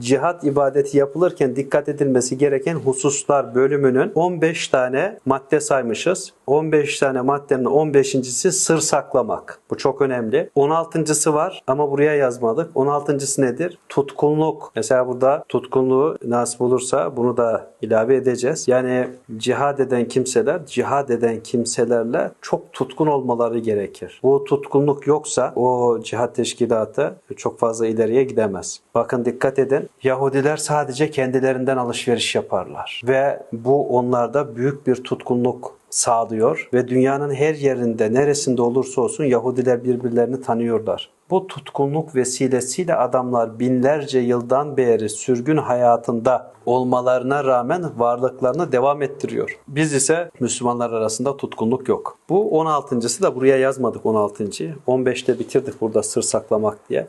cihat ibadeti yapılırken dikkat edilmesi gereken hususlar bölümünün 15 tane madde saymışız. 15 tane maddenin 15.si sır saklamak. Bu çok önemli. 16.sı var ama buraya yazmadık. 16.sı nedir? Tutkunluk. Mesela burada tutkunluğu nasip olursa bunu da ilave edeceğiz. Yani cihad eden kimseler, cihad eden kimselerle çok tutkun olmaları gerekir. Bu tutkunluk yoksa o cihad teşkilatı çok fazla ileriye gidemez. Bakın dikkat edin. Yahudiler sadece kendilerinden alışveriş yaparlar. Ve bu onlarda büyük bir tutkunluk sağlıyor ve dünyanın her yerinde neresinde olursa olsun Yahudiler birbirlerini tanıyorlar. Bu tutkunluk vesilesiyle adamlar binlerce yıldan beri sürgün hayatında olmalarına rağmen varlıklarını devam ettiriyor. Biz ise Müslümanlar arasında tutkunluk yok. Bu 16.sı da buraya yazmadık 16. 15'te bitirdik burada sır saklamak diye.